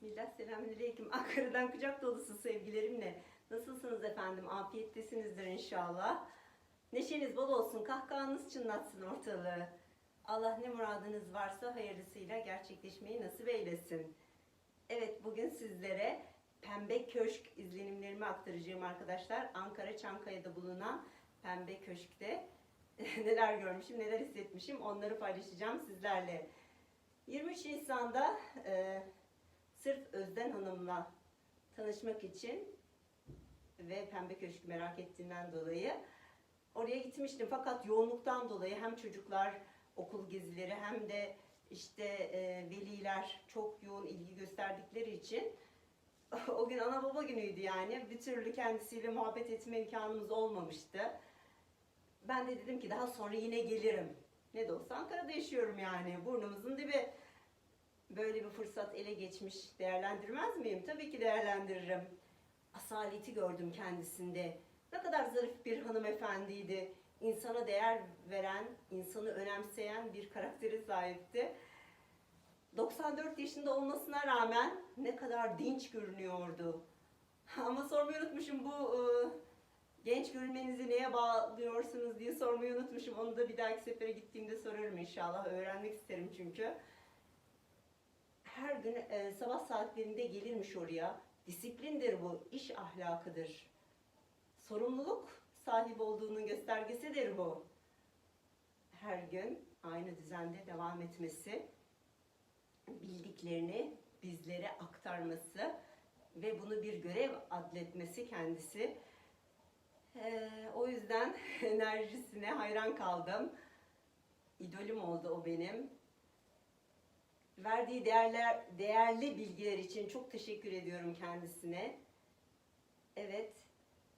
Bismillah, selamünaleyküm. Ankara'dan kucak dolusu sevgilerimle. Nasılsınız efendim? Afiyettesinizdir inşallah. Neşeniz bol olsun, kahkahanız çınlatsın ortalığı. Allah ne muradınız varsa hayırlısıyla gerçekleşmeyi nasip eylesin. Evet, bugün sizlere Pembe Köşk izlenimlerimi aktaracağım arkadaşlar. Ankara Çankaya'da bulunan Pembe Köşk'te neler görmüşüm, neler hissetmişim onları paylaşacağım sizlerle. 23 Nisan'da e, sırf Özden Hanım'la tanışmak için ve Pembe Köşk'ü merak ettiğinden dolayı oraya gitmiştim. Fakat yoğunluktan dolayı hem çocuklar okul gezileri hem de işte e, veliler çok yoğun ilgi gösterdikleri için o gün ana baba günüydü yani. Bir türlü kendisiyle muhabbet etme imkanımız olmamıştı. Ben de dedim ki daha sonra yine gelirim. Ne de olsa Ankara'da yaşıyorum yani. Burnumuzun dibi. Böyle bir fırsat ele geçmiş. Değerlendirmez miyim? Tabii ki değerlendiririm. Asaleti gördüm kendisinde. Ne kadar zarif bir hanımefendiydi. İnsana değer veren, insanı önemseyen bir karaktere sahipti. 94 yaşında olmasına rağmen ne kadar dinç görünüyordu. Ama sormayı unutmuşum bu e, genç görünmenizi neye bağlıyorsunuz diye sormayı unutmuşum. Onu da bir dahaki sefere gittiğimde sorarım inşallah. Öğrenmek isterim çünkü. Her gün e, sabah saatlerinde gelirmiş oraya. Disiplindir bu, iş ahlakıdır. Sorumluluk sahibi olduğunun göstergesidir bu. Her gün aynı düzende devam etmesi, bildiklerini bizlere aktarması ve bunu bir görev adletmesi kendisi. Ee, o yüzden enerjisine hayran kaldım. İdolüm oldu o benim. Verdiği değerler, değerli bilgiler için çok teşekkür ediyorum kendisine. Evet,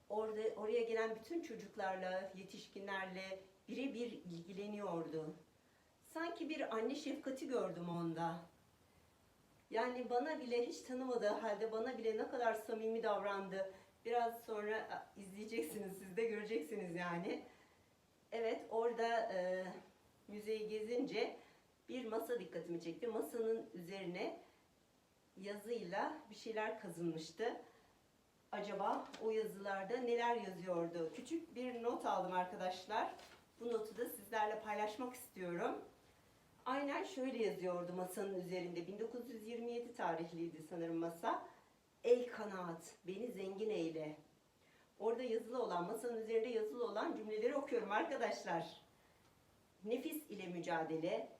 orada oraya gelen bütün çocuklarla, yetişkinlerle birebir ilgileniyordu. Sanki bir anne şefkati gördüm onda. Yani bana bile hiç tanımadığı halde bana bile ne kadar samimi davrandı. Biraz sonra izleyeceksiniz, siz de göreceksiniz yani. Evet, orada e, müzeyi gezince bir masa dikkatimi çekti. Masanın üzerine yazıyla bir şeyler kazınmıştı. Acaba o yazılarda neler yazıyordu? Küçük bir not aldım arkadaşlar. Bu notu da sizlerle paylaşmak istiyorum. Aynen şöyle yazıyordu masanın üzerinde. 1927 tarihliydi sanırım masa. El kanaat, beni zengin eyle. Orada yazılı olan, masanın üzerinde yazılı olan cümleleri okuyorum arkadaşlar. Nefis ile mücadele,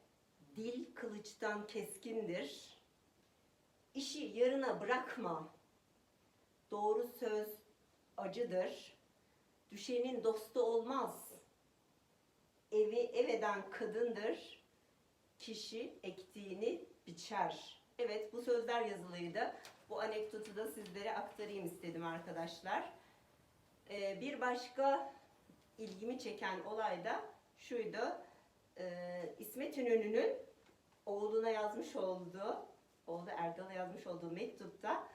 dil kılıçtan keskindir. İşi yarına bırakma. Doğru söz acıdır. Düşenin dostu olmaz. Evi ev eden kadındır. Kişi ektiğini biçer. Evet bu sözler yazılıydı. Bu anekdotu da sizlere aktarayım istedim arkadaşlar. Ee, bir başka ilgimi çeken olay da şuydu. Ee, İsmet İnönü'nün oğluna yazmış olduğu, oğlu Erdal'a yazmış olduğu mektupta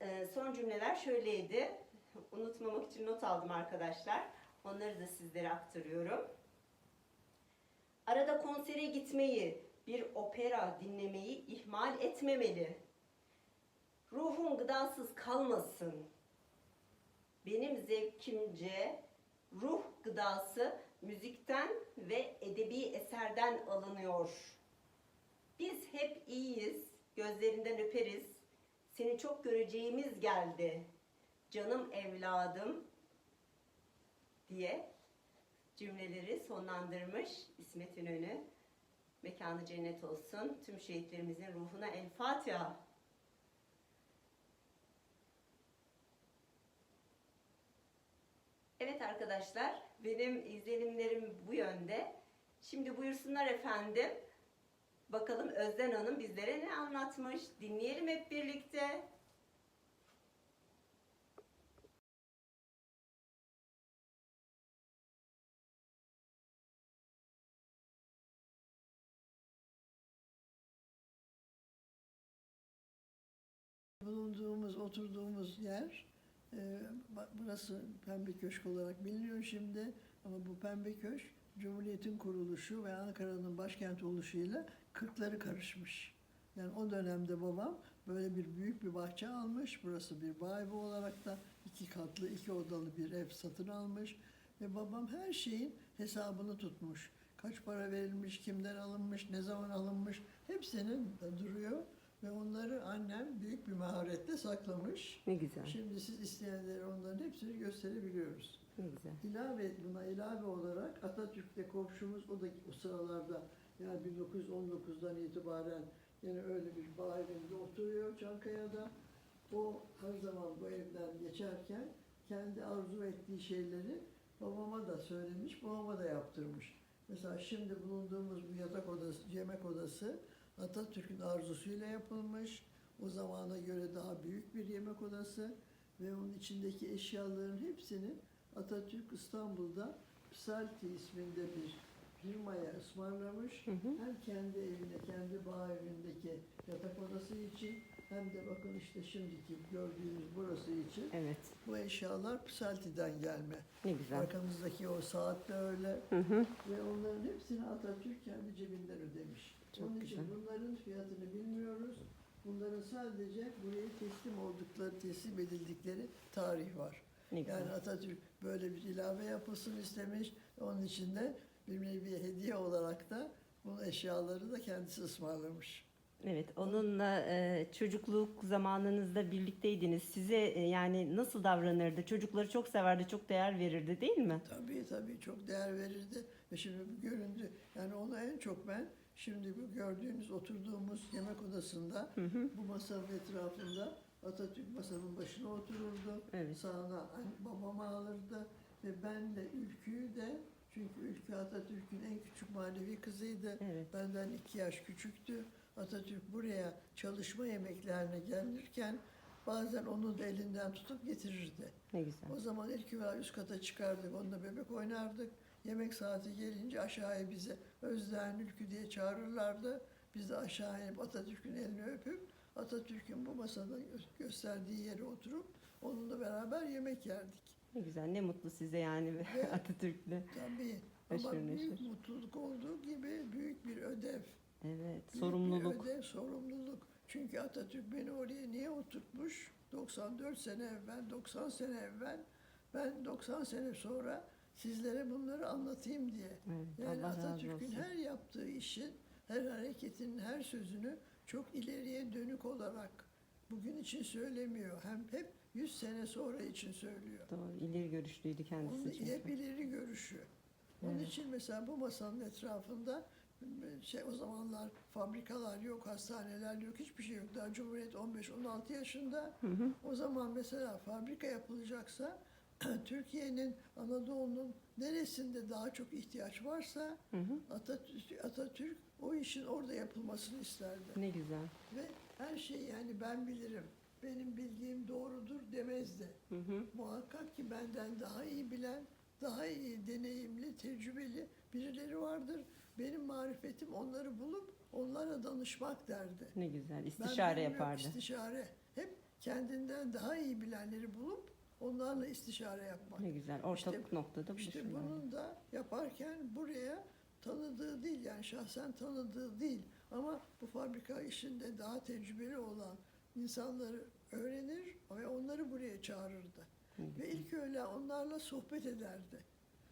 e, son cümleler şöyleydi. Unutmamak için not aldım arkadaşlar. Onları da sizlere aktarıyorum. Arada konsere gitmeyi, bir opera dinlemeyi ihmal etmemeli. Ruhun gıdasız kalmasın. Benim zevkimce ruh gıdası müzikten ve edebi eserden alınıyor. Biz hep iyiyiz, gözlerinden öperiz. Seni çok göreceğimiz geldi. Canım evladım diye cümleleri sonlandırmış İsmet İnönü. Mekanı cennet olsun. Tüm şehitlerimizin ruhuna el Fatiha. Evet arkadaşlar, benim izlenimlerim bu yönde. Şimdi buyursunlar efendim. Bakalım Özden Hanım bizlere ne anlatmış? Dinleyelim hep birlikte. Bulunduğumuz, oturduğumuz yer, e, ba- burası Pembe Köşk olarak biliniyor şimdi. Ama bu Pembe Köşk, Cumhuriyet'in kuruluşu ve Ankara'nın başkent oluşuyla kırkları karışmış. Yani o dönemde babam böyle bir büyük bir bahçe almış. Burası bir bağ olarak da iki katlı, iki odalı bir ev satın almış. Ve babam her şeyin hesabını tutmuş. Kaç para verilmiş, kimden alınmış, ne zaman alınmış hepsinin duruyor. Ve onları annem büyük bir maharetle saklamış. Ne güzel. Şimdi siz isteyenlere onların hepsini gösterebiliyoruz. Ne güzel. İlave buna ilave olarak Atatürk'te komşumuz o da o sıralarda yani 1919'dan itibaren yine öyle bir bağ evinde oturuyor Çankaya'da. O her zaman bu evden geçerken kendi arzu ettiği şeyleri babama da söylemiş, babama da yaptırmış. Mesela şimdi bulunduğumuz bu yatak odası, yemek odası Atatürk'ün arzusuyla yapılmış. O zamana göre daha büyük bir yemek odası ve onun içindeki eşyaların hepsini Atatürk İstanbul'da Psalti isminde bir firmaya ısmarlamış. Hı hı. Hem kendi evinde, kendi bağ evindeki yatak odası için hem de bakın işte şimdiki gördüğünüz burası için Evet. bu eşyalar Psalti'den gelme. Ne güzel. Arkamızdaki o saat de öyle Hı hı. ve onların hepsini Atatürk kendi cebinden ödemiş. Çok Onun için güzel. bunların fiyatını bilmiyoruz. Bunların sadece buraya teslim oldukları, teslim edildikleri tarih var. Ne güzel. Yani Atatürk böyle bir ilave yapılsın istemiş. Onun için de bir nevi hediye olarak da bu eşyaları da kendisi ısmarlamış. Evet, onunla e, çocukluk zamanınızda birlikteydiniz. Size e, yani nasıl davranırdı? Çocukları çok severdi, çok değer verirdi değil mi? Tabii tabii çok değer verirdi ve şimdi bu göründü. Yani onu en çok ben şimdi bu gördüğünüz oturduğumuz yemek odasında Hı hı. bu masanın etrafında Atatürk masanın başına otururdu. Evet. Sağına babamı alırdı ve ben de Ülkü'yü de çünkü Ülkü Atatürk'ün en küçük manevi kızıydı. Evet. Benden iki yaş küçüktü. Atatürk buraya çalışma yemeklerine gelirken bazen onu da elinden tutup getirirdi. Ne güzel. O zaman ilk üst kata çıkardık, onunla bebek oynardık. Yemek saati gelince aşağıya bize Özden Ülkü diye çağırırlardı. Biz de aşağı inip Atatürk'ün elini öpüp Atatürk'ün bu masada gö- gösterdiği yere oturup onunla beraber yemek yerdik. Ne güzel. Ne mutlu size yani. Atatürk'le. Tabii. Ama büyük neşir. mutluluk olduğu gibi büyük bir ödev. Evet. Büyük Sorumluluk. Bir ödev, sorumluluk. Çünkü Atatürk beni oraya niye oturtmuş? 94 sene evvel, 90 sene evvel. Ben 90 sene sonra sizlere bunları anlatayım diye. Evet. Yani Atatürk'ün her yaptığı işin, her hareketinin, her sözünü çok ileriye dönük olarak bugün için söylemiyor. Hem hep 100 sene sonra için söylüyor. Doğru. İleri görüşlüydü kendisi Onun çünkü. hep ileri görüşü. Onun Evet. için mesela bu masanın etrafında şey o zamanlar fabrikalar yok, hastaneler yok, hiçbir şey yok. Daha Cumhuriyet 15-16 yaşında. Hı hı. O zaman mesela fabrika yapılacaksa Türkiye'nin, Anadolu'nun neresinde daha çok ihtiyaç varsa Hı hı. Atatürk, Atatürk o işin orada yapılmasını isterdi. Ne güzel. Ve her şeyi yani ben bilirim, benim bildiğim doğrudur demezdi. Hı hı. Muhakkak ki benden daha iyi bilen, daha iyi deneyimli, tecrübeli birileri vardır. Benim marifetim onları bulup onlara danışmak derdi. Ne güzel. Ben İstişare bilmiyorum, yapardı. İstişare. Hep kendinden daha iyi bilenleri bulup onlarla istişare yapmak. Ne güzel. Ortak noktada İşte buluşurlar. bunun da yaparken buraya tanıdığı değil yani şahsen tanıdığı değil ama bu fabrika işinde daha tecrübeli olan insanları öğrenir ve onları buraya çağırırdı. Ve ilk öyle onlarla sohbet ederdi.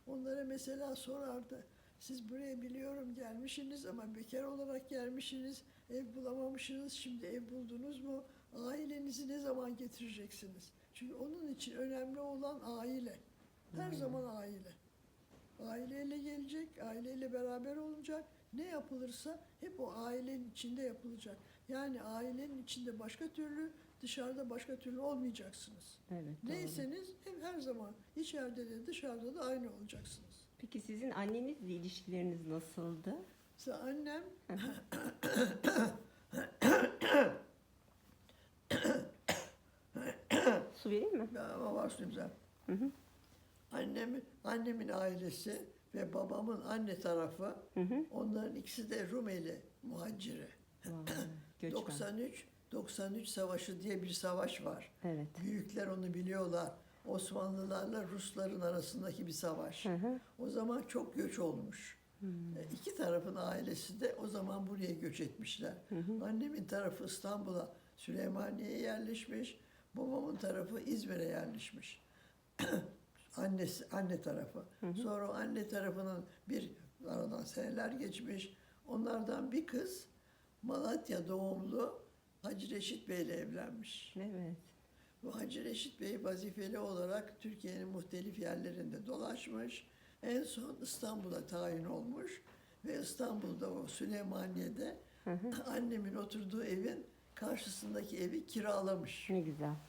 Onlara mesela sorardı. Siz buraya biliyorum gelmişsiniz ama bekar olarak gelmişsiniz. Ev bulamamışsınız. Şimdi ev buldunuz mu? Ailenizi ne zaman getireceksiniz? Çünkü onun için önemli olan aile. Her Hmm. zaman aile. Aileyle gelecek, aileyle beraber olacak. Ne yapılırsa hep o ailenin içinde yapılacak. Yani ailenin içinde başka türlü, dışarıda başka türlü olmayacaksınız. Evet. doğru. Neyseniz hep her zaman içeride de dışarıda da aynı olacaksınız. Peki sizin annenizle ilişkileriniz nasıldı? Mesela annem Su vereyim mi? ama var güzel. Hı hı. Annemin, annemin ailesi ve babamın anne tarafı Hı hı. onların ikisi de Rumeli muhaciri. Vay, Göçmen. 93 93 savaşı diye bir savaş var. Evet. Büyükler onu biliyorlar. Osmanlılarla Rusların arasındaki bir savaş. Hı hı. O zaman çok göç olmuş. E, İki tarafın ailesi de o zaman buraya göç etmişler. Annemin tarafı İstanbul'a, Süleymaniye'ye yerleşmiş. Babamın tarafı İzmir'e yerleşmiş. Annesi, anne tarafı. Sonra o anne tarafının bir aradan seneler geçmiş. Onlardan bir kız Malatya doğumlu Hacı Reşit Bey ile evlenmiş. Evet. Bu Hacı Reşit Bey vazifeli olarak Türkiye'nin muhtelif yerlerinde dolaşmış. En son İstanbul'a tayin olmuş ve İstanbul'da o Süleymaniye'de annemin oturduğu evin karşısındaki evi kiralamış. Ne güzel.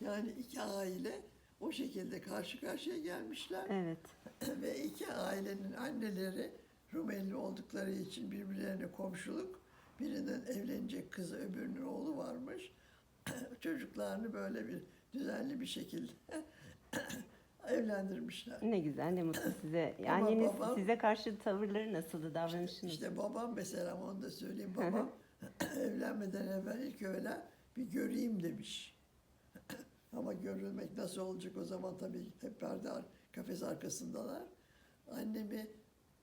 Yani iki aile o şekilde karşı karşıya gelmişler Evet. ve iki ailenin anneleri Rumeli oldukları için birbirlerine komşuluk. Birinin evlenecek kızı, öbürünün oğlu varmış. Çocuklarını böyle bir düzenli bir şekilde evlendirmişler. Ne güzel, ne mutlu size. Anneniz babam- size karşı tavırları nasıldı, davranışınız? İşte babam mesela onu da söyleyeyim. Babam evlenmeden evvel ilk öyle bir göreyim demiş. Ama görülmek nasıl olacak o zaman tabii hep perde kafes arkasındalar. Annemi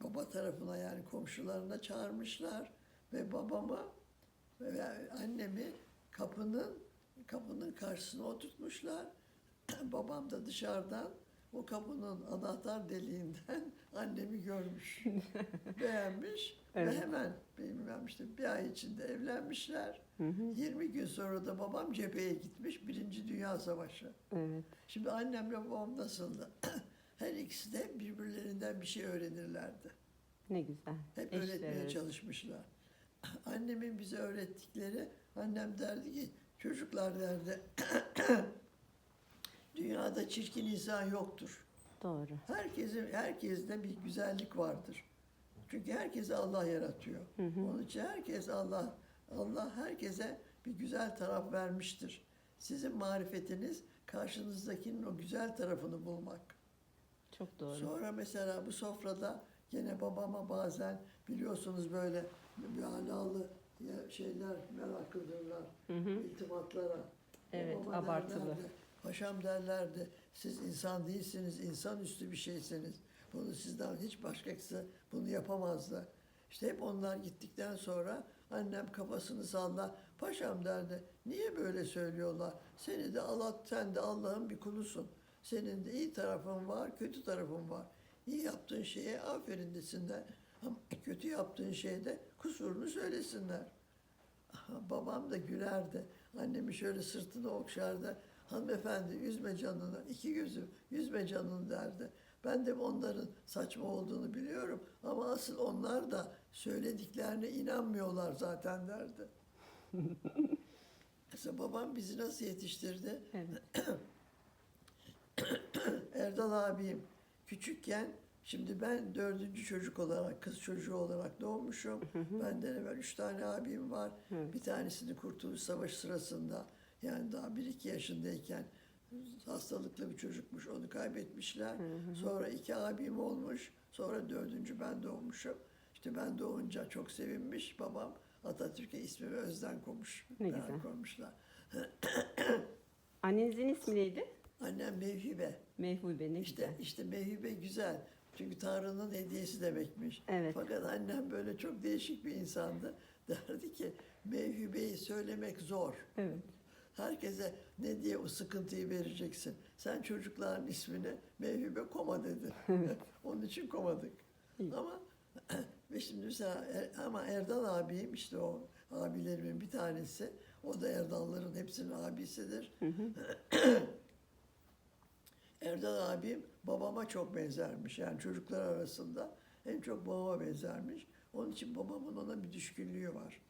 baba tarafına yani komşularına çağırmışlar ve babama ve annemi kapının kapının karşısına oturtmuşlar. Babam da dışarıdan o kapının anahtar deliğinden annemi görmüş. Beğenmiş Evet. ve hemen bilmem işte bir ay içinde evlenmişler. 20 gün sonra da babam cepheye gitmiş. Birinci Dünya Savaşı. Evet. Şimdi annemle babam nasıldı? Her ikisi de birbirlerinden bir şey öğrenirlerdi. Ne güzel. Hep Eşler öğretmeye çalışmışlar. Annemin bize öğrettikleri, annem derdi ki çocuklar derdi dünyada çirkin insan yoktur. Doğru. Herkesin herkeste bir güzellik vardır. Çünkü herkesi Allah yaratıyor. Onun için herkes Allah Allah herkese bir güzel taraf vermiştir. Sizin marifetiniz karşınızdakinin o güzel tarafını bulmak. Çok doğru. Sonra mesela bu sofrada gene babama bazen biliyorsunuz böyle müalalı ya- şeyler meraklıdırlar. iltifatlara. Evet, Babama abartılı. derlerdi, Paşam derlerdi, siz insan değilsiniz, insanüstü bir şeysiniz. Bunu sizden hiç başkası bunu yapamazdı. İşte hep onlar gittikten sonra annem kafasını salla, paşam derdi, niye böyle söylüyorlar? Seni de Allah, sen de Allah'ın bir kulusun. Senin de iyi tarafın var, kötü tarafın var. İyi yaptığın şeye aferin desinler. Ama kötü yaptığın şeyde kusurunu söylesinler. Babam da gülerdi. Annemi şöyle sırtını okşardı. Hanımefendi üzme canını, iki gözüm üzme canını derdi. Ben de onların saçma olduğunu biliyorum ama asıl onlar da söylediklerine inanmıyorlar zaten derdi. Mesela babam bizi nasıl yetiştirdi? Evet. Erdal abim küçükken şimdi ben dördüncü çocuk olarak kız çocuğu olarak doğmuşum. Benden evvel üç tane abim var. Bir tanesini Kurtuluş Savaşı sırasında yani daha bir iki yaşındayken hastalıklı bir çocukmuş onu kaybetmişler. Sonra iki abim olmuş. Sonra dördüncü ben doğmuşum. İşte ben doğunca çok sevinmiş babam. Atatürk'e ismimi Özden koymuş. Ne güzel. koymuşlar. Annenizin ismi neydi? Annem Mevhibe. Mehbube ne İşte güzel. işte meyve güzel. Çünkü Tanrı'nın hediyesi demekmiş. Evet. Fakat annem böyle çok değişik bir insandı. Derdi ki mevhibeyi söylemek zor. Evet. Herkese ne diye o sıkıntıyı vereceksin. Sen çocukların ismini mevhibe koma dedi. Onun için komadık. Ama ve şimdi mesela Er- ama Erdal abim işte o abilerimin bir tanesi. O da Erdalların hepsinin abisidir. Erdal abim babama çok benzermiş. Yani çocuklar arasında en çok babama benzermiş. Onun için babamın ona bir düşkünlüğü var.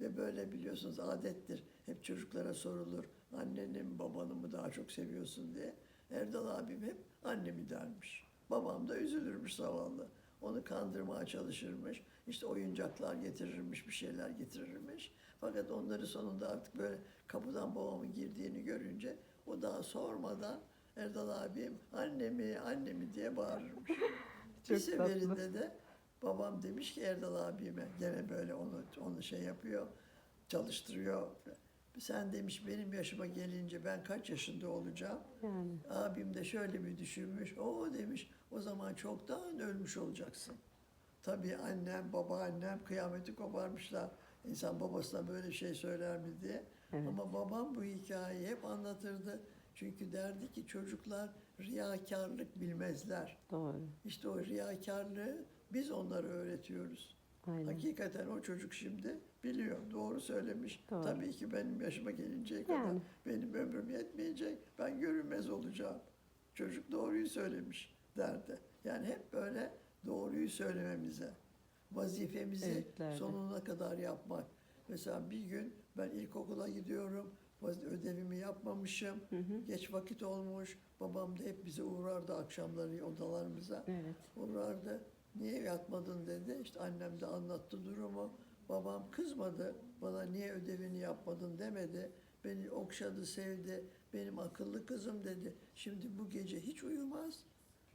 Ve böyle biliyorsunuz adettir. Hep çocuklara sorulur. Anneni mi babanı mı daha çok seviyorsun diye. Erdal abim hep annemi dermiş. Babam da üzülürmüş zavallı. Onu kandırmaya çalışırmış. İşte oyuncaklar getirirmiş, bir şeyler getirirmiş. Fakat onları sonunda artık böyle kapıdan babamın girdiğini görünce o daha sormadan Erdal abim annemi, annemi diye bağırırmış. bir seferinde de babam demiş ki Erdal abime gene böyle onu onu şey yapıyor, çalıştırıyor. Sen demiş benim yaşıma gelince ben kaç yaşında olacağım? Yani. Abim de şöyle bir düşünmüş. O demiş o zaman çoktan ölmüş olacaksın. Tabii annem, babaannem kıyameti koparmışlar. İnsan babasına böyle şey söyler mi diye. Evet. Ama babam bu hikayeyi hep anlatırdı. Çünkü derdi ki çocuklar riyakarlık bilmezler. Doğru. İşte o riyakarlığı biz onlara öğretiyoruz. Aynen. Hakikaten o çocuk şimdi biliyor, doğru söylemiş. Doğru. Tabii ki benim yaşıma gelinceye kadar Yani. benim ömrüm yetmeyecek, ben görünmez olacağım. Çocuk doğruyu söylemiş derdi. Yani hep böyle doğruyu söylememize, vazifemizi Evet, derdi. sonuna kadar yapmak. Mesela bir gün ben ilkokula gidiyorum, ödevimi yapmamışım, Hı hı. geç vakit olmuş. Babam da hep bize uğrardı akşamları odalarımıza Evet. uğrardı. Niye yatmadın dedi. İşte annem de anlattı durumu. Babam kızmadı. Bana niye ödevini yapmadın demedi. Beni okşadı, sevdi. Benim akıllı kızım dedi. Şimdi bu gece hiç uyumaz.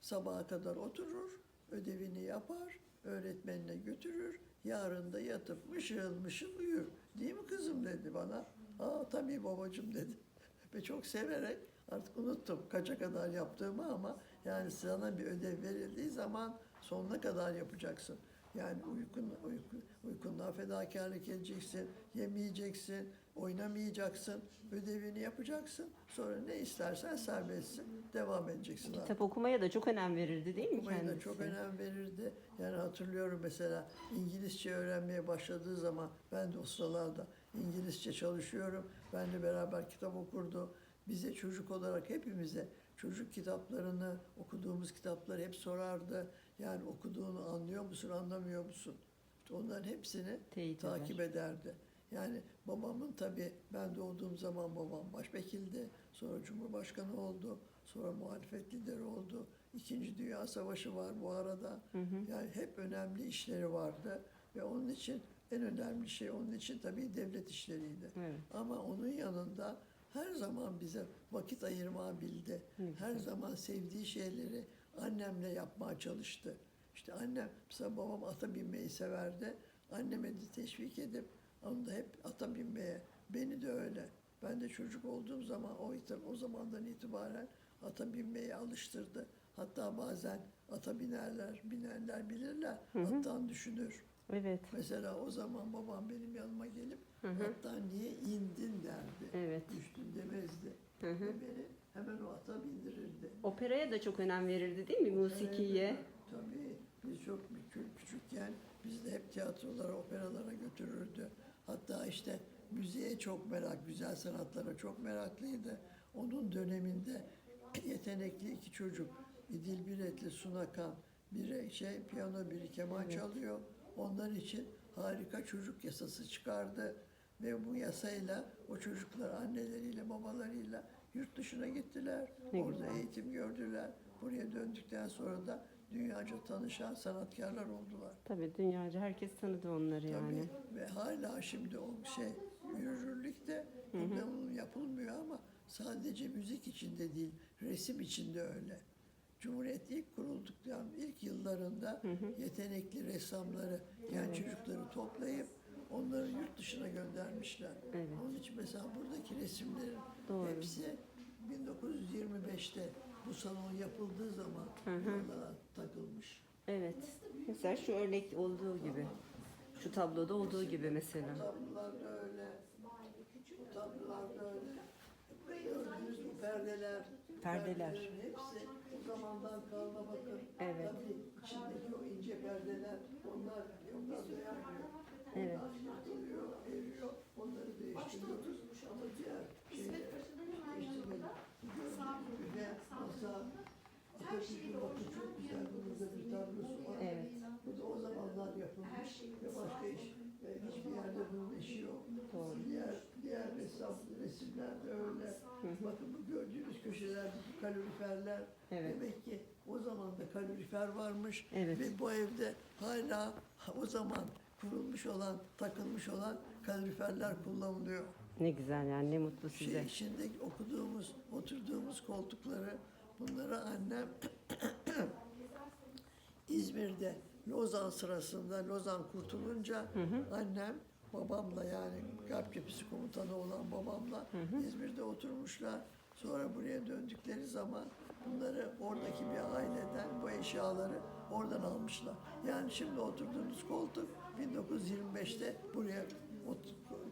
Sabaha kadar oturur, ödevini yapar, öğretmenine götürür. Yarın da yatıp mışıl mışıl uyur. Değil mi kızım dedi bana. Aa tabii babacığım dedi. Ve çok severek artık unuttum kaça kadar yaptığımı ama yani sana bir ödev verildiği zaman sonuna kadar yapacaksın. Yani uykun, uyku, uykundan fedakarlık edeceksin, yemeyeceksin, oynamayacaksın, ödevini yapacaksın. Sonra ne istersen serbestsin, devam edeceksin. artık. Kitap okumaya da çok önem verirdi değil mi Okumaya kendisi? da çok önem verirdi. Yani hatırlıyorum mesela İngilizce öğrenmeye başladığı zaman ben de o sıralarda İngilizce çalışıyorum. Benle beraber kitap okurdu. Bize çocuk olarak hepimize çocuk kitaplarını, okuduğumuz kitapları hep sorardı. Yani okuduğunu anlıyor musun, anlamıyor musun? Onların hepsini Teyit takip eder. ederdi. Yani babamın tabii ben doğduğum zaman babam başvekildi. Sonra cumhurbaşkanı oldu. Sonra muhalefet lideri oldu. İkinci Dünya Savaşı var bu arada. Hı hı. Yani hep önemli işleri vardı. Ve onun için en önemli şey onun için tabii devlet işleriydi. Evet. Ama onun yanında her zaman bize vakit ayırmayı bildi. Her zaman sevdiği şeyleri annemle yapmaya çalıştı. İşte annem, mesela babam ata binmeyi severdi. Anneme de teşvik edip onu da hep ata binmeye. Beni de öyle. Ben de çocuk olduğum zaman o, o zamandan itibaren ata binmeye alıştırdı. Hatta bazen ata binerler, binerler bilirler. Hı hı. Attan düşünür. Evet. Mesela o zaman babam benim yanıma gelip Hı hı. attan niye indin derdi. Evet. Düştün demezdi. Hı hı. Ve beni hemen o ata bindirirdi. Operaya da çok önem verirdi değil mi? Musikiye. Tabii biz çok küçük, küçükken bizi de hep tiyatrolara, operalara götürürdü. Hatta işte müziğe çok merak, güzel sanatlara çok meraklıydı. Onun döneminde yetenekli iki çocuk, İdil Biretli, Sunakan, biri şey piyano, biri keman Evet. çalıyor. Onlar için harika çocuk yasası çıkardı. Ve bu yasayla o çocuklar anneleriyle, babalarıyla yurt dışına gittiler. Ne Orada güzel. eğitim gördüler. Buraya döndükten sonra da dünyaca tanışan sanatkarlar oldular. Tabii dünyaca herkes tanıdı onları yani. Tabii. Ve hala şimdi o şey yürürlükte kullanım yapılmıyor ama sadece müzik içinde değil, resim içinde öyle. Cumhuriyet ilk kurulduktan ilk yıllarında yetenekli ressamları, genç çocukları toplayıp onları yurt dışına göndermişler. Evet. Onun için mesela buradaki resimlerin Doğru. hepsi 1925'te bu salon yapıldığı zaman yollara takılmış. Evet. Mesela şu örnek olduğu gibi. Şu tabloda olduğu gibi mesela. Tablolar da öyle. Bu tablolar da öyle. Gördüğünüz bu perdeler. Perdeler. perdelerin hepsi o zamandan kalma bakın. Evet. Tabii içindeki o ince perdeler onlar onlar dayanmıyor. Evet. Onlar yırtılıyor, eriyor. Onları değiştiriyoruz. Ama diğer bir tablosu var. Evet. Bu da o zamanlar yapılmış ve başka iş, e, hiçbir yerde bunun işi yok. Doğru. Diğer, diğer ressam, resimler de öyle. Bakın bu gördüğünüz köşelerdeki kaloriferler Evet. demek ki o zaman da kalorifer varmış Evet. ve bu evde hala o zaman kurulmuş olan, takılmış olan kaloriferler kullanılıyor. Ne güzel yani ne mutlu size. Şey içinde okuduğumuz, oturduğumuz koltukları bunları annem İzmir'de Lozan sırasında Lozan kurtulunca annem babamla yani Garp Cephesi komutanı olan babamla İzmir'de oturmuşlar. Sonra buraya döndükleri zaman Bunları oradaki bir aileden bu eşyaları oradan almışlar. Yani şimdi oturduğunuz koltuk 1925'te buraya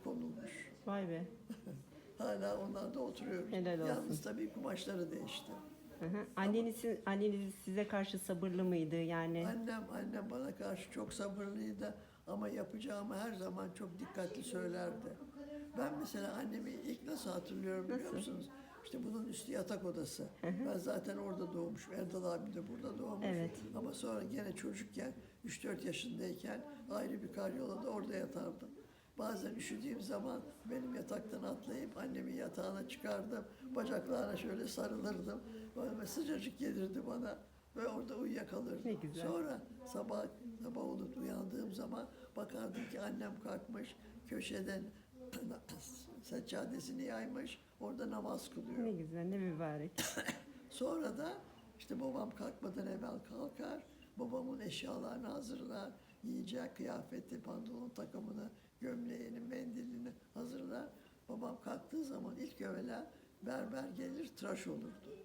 konulmuş. Vay be. Hala onlarda oturuyoruz. Helal olsun. Yalnız tabii kumaşları değişti. Hı hı. Anneniz, anneniz size karşı sabırlı mıydı yani? Annem annem bana karşı çok sabırlıydı ama yapacağımı her zaman çok dikkatli söylerdi. Ben mesela annemi ilk nasıl hatırlıyorum biliyor Nasıl? musunuz? İşte bunun üstü yatak odası. Ben zaten orada doğmuşum. Erdal abi de burada doğmuş. Evet. Ama sonra gene çocukken 3-4 yaşındayken ayrı bir karyolada orada yatardım. Bazen üşüdüğüm zaman benim yataktan atlayıp annemin yatağına çıkardım. Bacaklarına şöyle sarılırdım. Böyle sıcacık gelirdi bana ve orada uyuyakalırdım. Ne güzel. Sonra sabah sabah olup uyandığım zaman bakardım ki annem kalkmış köşeden seccadesini yaymış orada namaz kılıyor. Ne güzel, ne mübarek. Sonra da işte babam kalkmadan evvel kalkar. Babamın eşyalarını hazırlar. Yiyecek kıyafeti, pantolon takımını, gömleğini, mendilini hazırlar. Babam kalktığı zaman ilk evvela berber gelir tıraş olurdu.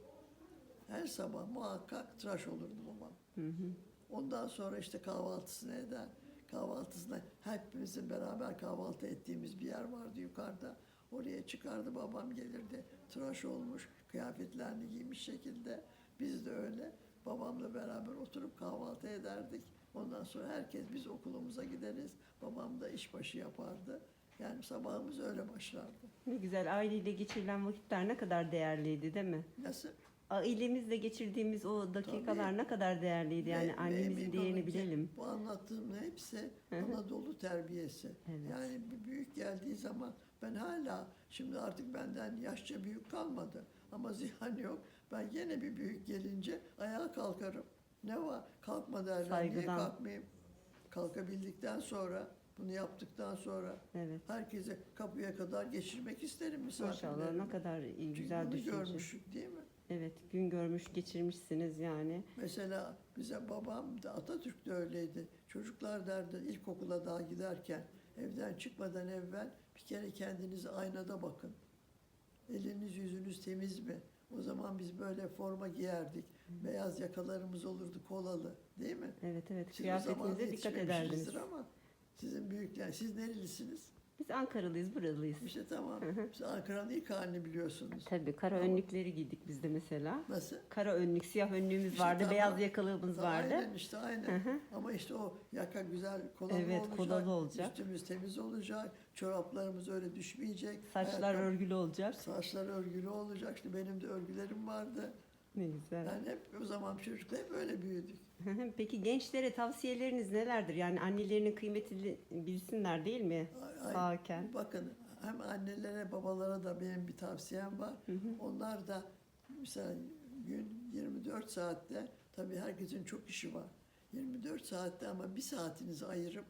Her sabah muhakkak tıraş olurdu babam. Hı hı. Ondan sonra işte kahvaltısını eder. Kahvaltısına hepimizin beraber kahvaltı ettiğimiz bir yer vardı yukarıda. Oraya çıkardı babam gelirdi. Tıraş olmuş, kıyafetlerini giymiş şekilde. Biz de öyle babamla beraber oturup kahvaltı ederdik. Ondan sonra herkes biz okulumuza gideriz. Babam da işbaşı yapardı. Yani sabahımız öyle başlardı. Ne güzel, aileyle geçirilen vakitler ne kadar değerliydi değil mi? Nasıl? Ailemizle geçirdiğimiz o dakikalar Tabii. ne kadar değerliydi yani Ve- ve annemizin emin değerini ki bilelim. Bu anlattığım hepsi Hı hı. Anadolu terbiyesi. Evet. Yani bir büyük geldiği zaman ben hala şimdi artık benden yaşça büyük kalmadı ama ziyan yok. Ben yine bir büyük gelince ayağa kalkarım. Ne var? Kalkma derler. Niye Saygıdan. kalkmayayım? Kalkabildikten sonra bunu yaptıktan sonra Evet. herkese kapıya kadar geçirmek isterim misafirlerimi. ne kadar iyi, Çünkü güzel bunu düşünce. görmüştük değil mi? Evet, gün görmüş, geçirmişsiniz yani. Mesela bize babam da Atatürk de öyleydi. Çocuklar derdi ilkokula daha giderken evden çıkmadan evvel bir kere kendinizi aynada bakın. Eliniz yüzünüz temiz mi? O zaman biz böyle forma giyerdik. Beyaz yakalarımız olurdu kolalı değil mi? Evet evet, Siz kıyafetinize dikkat ederdiniz. ama sizin büyükler, siz nerelisiniz? Biz Ankaralıyız, buralıyız. İşte tamam. Siz Ankara'nın ilk halini biliyorsunuz. Tabii kara önlükleri giydik biz de mesela. Nasıl? Kara önlük, siyah önlüğümüz İşte vardı, tamam. beyaz yakalığımız vardı. Aynen işte aynen. Ama işte o yaka güzel kolalı Evet, olacak. kolalı olacak. Üstümüz temiz olacak. Çoraplarımız öyle düşmeyecek. Saçlar ayakkabı- örgülü olacak. Saçlar örgülü olacak. İşte benim de örgülerim vardı. Ne güzel. Yani hep o zaman çocuklar hep öyle büyüdük. Peki gençlere tavsiyeleriniz nelerdir? Yani annelerinin kıymetini bilsinler değil mi? Ay- Sağken. Bakın hem annelere babalara da benim bir tavsiyem var. Onlar da mesela gün 24 saatte tabii herkesin çok işi var. 24 saatte ama bir saatinizi ayırıp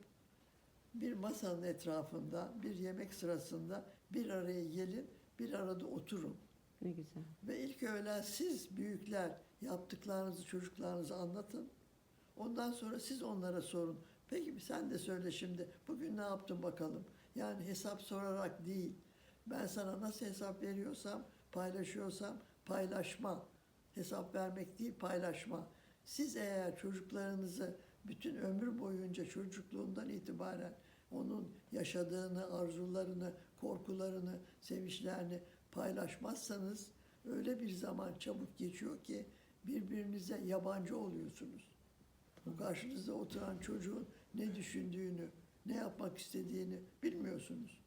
bir masanın etrafında, bir yemek sırasında bir araya gelin, bir arada oturun. Ne güzel. Ve ilk öğlen siz büyükler yaptıklarınızı çocuklarınıza anlatın. Ondan sonra siz onlara sorun. Peki sen de söyle şimdi bugün ne yaptın bakalım. Yani hesap sorarak değil. Ben sana nasıl hesap veriyorsam, paylaşıyorsam paylaşma. Hesap vermek değil paylaşma. Siz eğer çocuklarınızı bütün ömür boyunca çocukluğundan itibaren onun yaşadığını, arzularını, korkularını, sevinçlerini paylaşmazsanız öyle bir zaman çabuk geçiyor ki birbirinize yabancı oluyorsunuz. Bu karşınızda oturan çocuğun ne düşündüğünü, ne yapmak istediğini bilmiyorsunuz.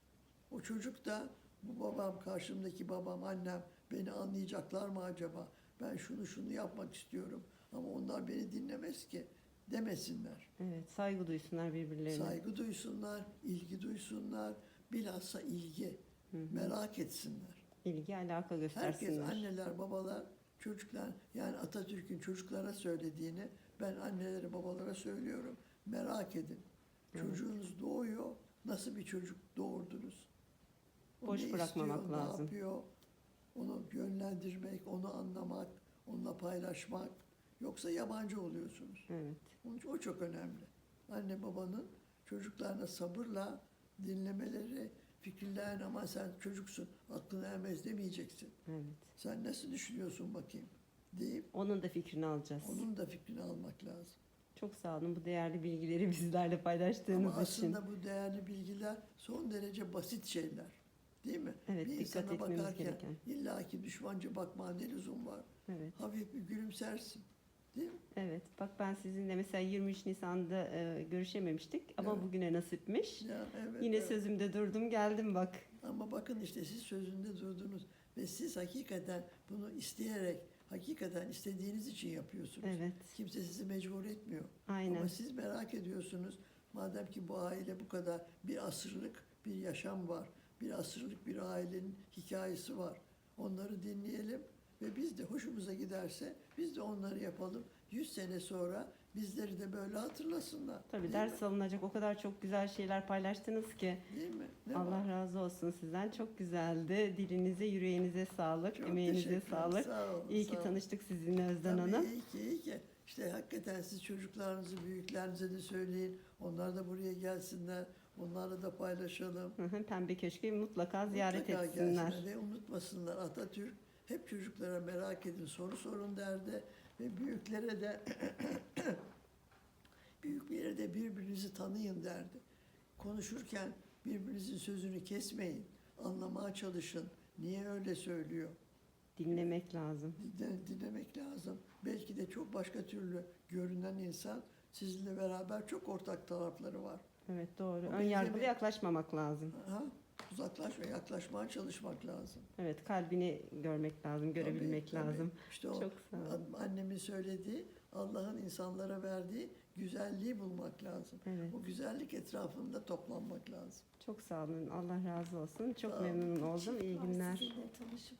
O çocuk da bu babam, karşımdaki babam, annem beni anlayacaklar mı acaba? Ben şunu şunu yapmak istiyorum ama onlar beni dinlemez ki demesinler. Evet, saygı duysunlar birbirlerine. Saygı duysunlar, ilgi duysunlar, bilhassa ilgi, merak etsinler. İlgi, alaka Herkes, göstersinler. anneler, babalar, çocuklar, yani Atatürk'ün çocuklara söylediğini ben annelere, babalara söylüyorum. Merak edin. Çocuğunuz doğuyor, nasıl bir çocuk doğurdunuz? O Boş ne bırakmamak istiyor, lazım. Ne yapıyor? Onu yönlendirmek, onu anlamak, onunla paylaşmak. Yoksa yabancı oluyorsunuz. Evet. Onun için o çok önemli. Anne babanın çocuklarına sabırla dinlemeleri, fikirlerini ama sen çocuksun, aklına ermez demeyeceksin. Evet. Sen nasıl düşünüyorsun bakayım? deyip Onun da fikrini alacağız. onun da fikrini almak lazım. Çok sağ olun bu değerli bilgileri bizlerle Ama paylaştığınız için. aslında bu değerli bilgiler son derece basit şeyler. Değil mi? Evet, bir dikkat insana etmemiz bakarken gereken. illaki düşmanca bakma ne lüzum var. Evet. Hafif bir gülümsersin. Değil mi? Evet. Bak ben sizinle mesela 23 Nisan'da e, görüşememiştik ama Evet. bugüne nasipmiş. Ya, evet, Yine evet. sözümde durdum geldim bak. Ama bakın işte siz sözünde durdunuz ve siz hakikaten bunu isteyerek, hakikaten istediğiniz için yapıyorsunuz. Evet. Kimse sizi mecbur etmiyor. Aynen. Ama siz merak ediyorsunuz. Madem ki bu aile bu kadar bir asırlık bir yaşam var. Bir asırlık bir ailenin hikayesi var. Onları dinleyelim ve biz de hoşumuza giderse biz de onları yapalım. 100 sene sonra bizleri de böyle hatırlasınlar. Tabii Değil ders mi? alınacak o kadar çok güzel şeyler paylaştınız ki. Değil mi? Ne Allah var? razı olsun sizden. Çok güzeldi. Dilinize, yüreğinize sağlık, Çok emeğinize sağlık. Sağ olun, İyi sağ ki olun. tanıştık sizinle Özden Tabii Hanım. iyi ki, iyi ki. İşte hakikaten siz çocuklarınızı, büyüklerinize de söyleyin. Onlar da buraya gelsinler. Onlarla da paylaşalım. Hı hı, Pembe Köşk'ü mutlaka ziyaret Mutlaka etsinler. gelsinler ve unutmasınlar Atatürk hep çocuklara merak edin, soru sorun derdi ve büyüklere de büyüklere de birbirinizi tanıyın derdi. Konuşurken birbirinizin sözünü kesmeyin, anlamaya çalışın. Niye öyle söylüyor? Dinlemek lazım. Dinle- dinlemek lazım. Belki de çok başka türlü görünen insan sizinle beraber çok ortak tarafları var. Evet doğru. Ön yargılı yaklaşmamak lazım. Ha? Uzaklaşma, yaklaşmaya çalışmak lazım. Evet kalbini görmek lazım, görebilmek Tabii, tabii. lazım. İşte o Çok sağ olun. annemin söylediği Allah'ın insanlara verdiği güzelliği bulmak lazım. Evet. O güzellik etrafında toplanmak lazım. Çok sağ olun. Allah razı olsun. Çok memnun oldum. İyi günler. Sizinle tanışıp